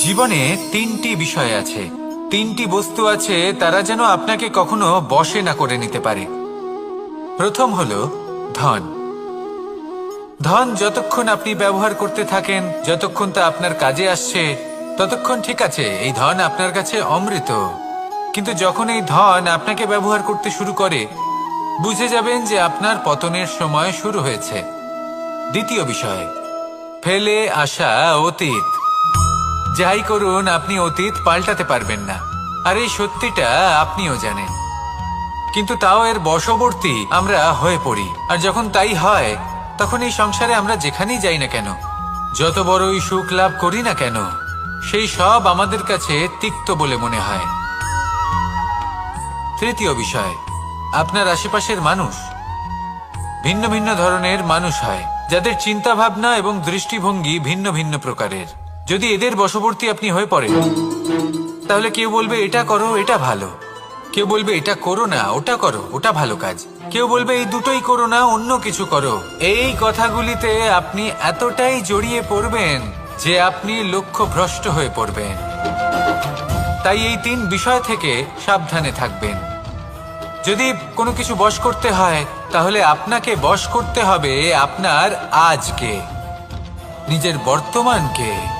জীবনে তিনটি বিষয় আছে। তিনটি বস্তু আছে তারা যেন আপনাকে কখনো বশে না করে নিতে পারে। প্রথম হলো ধন। ধন যতক্ষণ আপনি ব্যবহার করতে থাকেন, যতক্ষণ তা আপনার কাজে আসছে, ততক্ষণ ঠিক আছে, এই ধন আপনার কাছে অমৃত। কিন্তু যখন এই ধন আপনাকে ব্যবহার করতে শুরু করে, বুঝে যাবেন যে আপনার পতনের সময় শুরু হয়েছে। দ্বিতীয় বিষয়, ফেলে আসা অতীত। যাই করুন, আপনি অতীত পাল্টাতে পারবেন না। আর এই সত্যিটা আপনিও জানেন। কিন্তু তাও এর বশবর্তী আমরা হয়ে পড়ি। আর যখন তাই হয়, তখন এই সংসারে আমরা যেখানেই যাই না কেন, যত বড়ই সুখ লাভ করি না কেন, সেই সব আমাদের কাছে তিক্ত বলে মনে হয়। তৃতীয় বিষয়, আপনার আশেপাশের মানুষ। ভিন্ন ভিন্ন ধরনের মানুষ হয়, যাদের চিন্তা ভাবনা এবং দৃষ্টিভঙ্গি ভিন্ন ভিন্ন প্রকারের। যদি এদের বশবর্তী আপনি হয়ে পড়েন, তাহলে কেউ বলবে, এটা করো, এটা ভালো। কেউ বলবে, এটা করো না, ওটা করো, ওটা ভালো কাজ। কেউ বলবে, এই দুটোই করো না, অন্য কিছু করো। এই কথাগুলিতে আপনি এতটাই জড়িয়ে পড়বেন যে আপনি লক্ষ্য ভ্রষ্ট হয়ে পড়বেন। তাই এই তিন বিষয় থেকে সাবধানে থাকবেন। যদি কোনো কিছু বশ করতে হয়, তাহলে আপনাকে বশ করতে হবে আপনার আজকে, নিজের বর্তমানকে।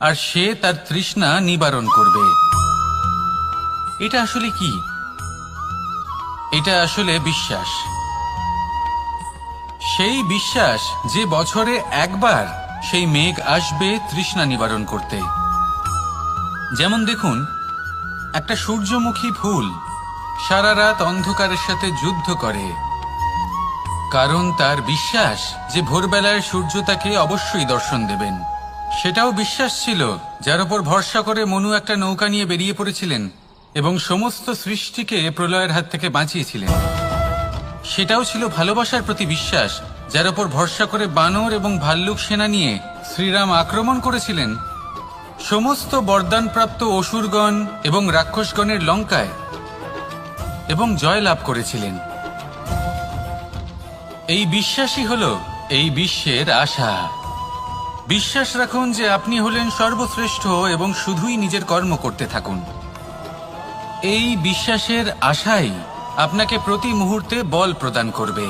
আর সে তার তৃষ্ণা নিবারণ করবে। এটা আসলে কি? এটা আসলে বিশ্বাস। সেই বিশ্বাস যে বছরে একবার সেই মেঘ আসবে তৃষ্ণা নিবারণ করতে। যেমন দেখুন, একটা সূর্যমুখী ফুল সারা রাত অন্ধকারের সাথে যুদ্ধ করে। কারণ তার বিশ্বাস যে ভোরবেলায় সূর্য তাকে অবশ্যই দর্শন দেবেন। সেটাও বিশ্বাস ছিল, যার উপর ভরসা করে মনু একটা নৌকা নিয়ে বেরিয়ে পড়েছিলেন এবং সমস্ত সৃষ্টিকে প্রলয়ের হাত থেকে বাঁচিয়েছিলেন। সেটাও ছিল ভালোবাসার প্রতি বিশ্বাস, যার উপর ভরসা করে বানর এবং ভাল্লুক সেনা নিয়ে শ্রীরাম আক্রমণ করেছিলেন। সমস্ত বরদানপ্রাপ্ত অসুরগণ এবং রাক্ষসগণের লঙ্কায় এবং জয় লাভ করেছিলেন। এই বিশ্বাসই হল এই বিশ্বের আশা। বিশ্বাস রাখুন যে আপনি হলেন সর্বশ্রেষ্ঠ এবং শুধুই নিজের কর্ম করতে থাকুন। এই বিশ্বাসের আশাই আপনাকে প্রতি মুহূর্তে বল প্রদান করবে।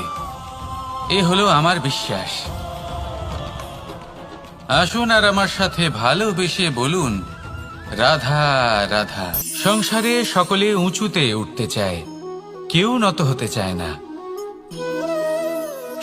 এ হলো আমার বিশ্বাস। আসুন আর আমার সাথে ভালোবেসে বলুন, রাধা রাধা। সংসারে সকলে উঁচুতে উঠতে চায়, কেউ নত হতে চায় না।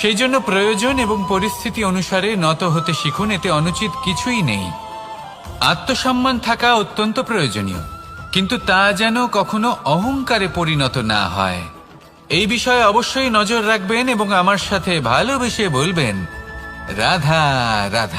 সেই জন্য প্রয়োজন এবং পরিস্থিতি অনুসারে নত হতে শিখুন, এতে অনুচিত কিছুই নেই। আত্মসম্মান থাকা অত্যন্ত প্রয়োজনীয়, কিন্তু তা যেন কখনো অহংকারে পরিণত না হয়। এই বিষয়ে অবশ্যই নজর রাখবেন এবং আমার সাথে ভালোবেসে বলবেন, রাধা রাধা।